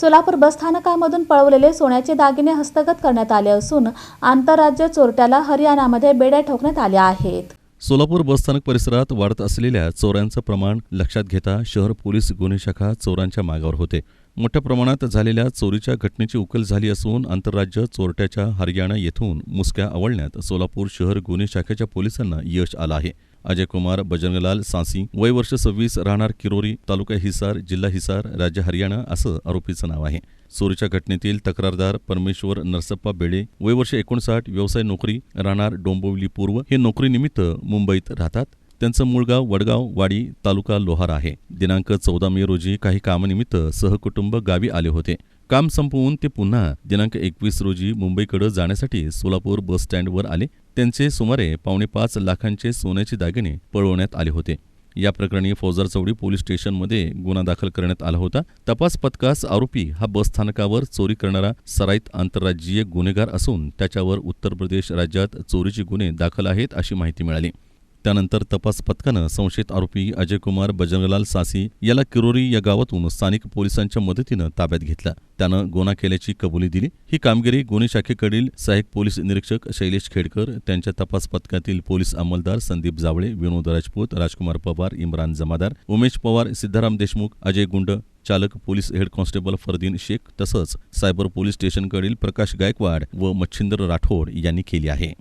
सोलापूर बसस्थानकामधून पळवलेले सोन्याचे दागिने हस्तगत करण्यात आले असून आंतरराज्य चोरट्याला हरियाणामध्ये बेड्या ठोकण्यात आल्या आहेत. सोलापूर बसस्थानक परिसरात वाढत असलेल्या चोऱ्यांचं प्रमाण लक्षात घेता शहर पोलीस गुन्हे शाखा चोरांच्या मागावर होते. मोठ्या प्रमाणात झालेल्या चोरीच्या घटनेची उकल झाली असून आंतरराज्य चोरट्याच्या हरियाणा येथून मुसक्या आवळण्यात सोलापूर शहर गुन्हे शाखेच्या पोलिसांना यश आलं आहे. अजय कुमार बजरंगलाल सांसी वय वर्ष सव्वीस राहणार किरोरी तालुका हिसार जिल्हा हिसार राज्य हरियाणा असं आरोपीचं नाव आहे. चोरीच्या घटनेतील तक्रारदार परमेश्वर नरसप्पा बेडे वय वर्ष एकोणसाठ व्यवसाय नोकरी राहणार डोंबिवली पूर्व हे नोकरीनिमित्त मुंबईत राहतात. त्यांचं मूळ गाव वडगाव वाडी तालुका लोहार आहे. दिनांक चौदा मे रोजी काही कामानिमित्त सहकुटुंब गावी आले होते. काम संपवून ते पुन्हा दिनांक एकवीस रोजी मुंबईकडे जाण्यासाठी सोलापूर बस स्टँडवर आले. त्यांचे सुमारे पावणे पाच लाखांचे सोन्याचे दागिने पळवण्यात आले होते. या प्रकरणी फौजर चौडी पोलीस स्टेशनमध्ये गुन्हा दाखल करण्यात आला होता. तपास पथकास आरोपी हा बस स्थानकावर चोरी करणारा सराईत आंतरराज्यीय गुन्हेगार असून त्याच्यावर उत्तर प्रदेश राज्यात चोरीचे गुन्हे दाखल आहेत अशी माहिती मिळाली. त्यानंतर तपास पथकानं संशयित आरोपी अजय कुमार बजरंगलाल सासी याला किरोरी या गावातून स्थानिक पोलिसांच्या मदतीनं ताब्यात घेतला. त्यानं गुन्हा केल्याची कबुली दिली. ही कामगिरी गुन्हे शाखेकडील सहाय्यक पोलीस निरीक्षक शैलेश खेडकर त्यांच्या तपास पथकातील पोलीस अंमलदार संदीप जावळे विनोद राजपूत राजकुमार पवार इम्रान जमादार उमेश पवार सिद्धाराम देशमुख अजय गुंड चालक police head constable Fardeen Shaikh तसंच सायबर पोलीस स्टेशनकडील प्रकाश गायकवाड व मच्छिंद्र राठोड यांनी केली आहे.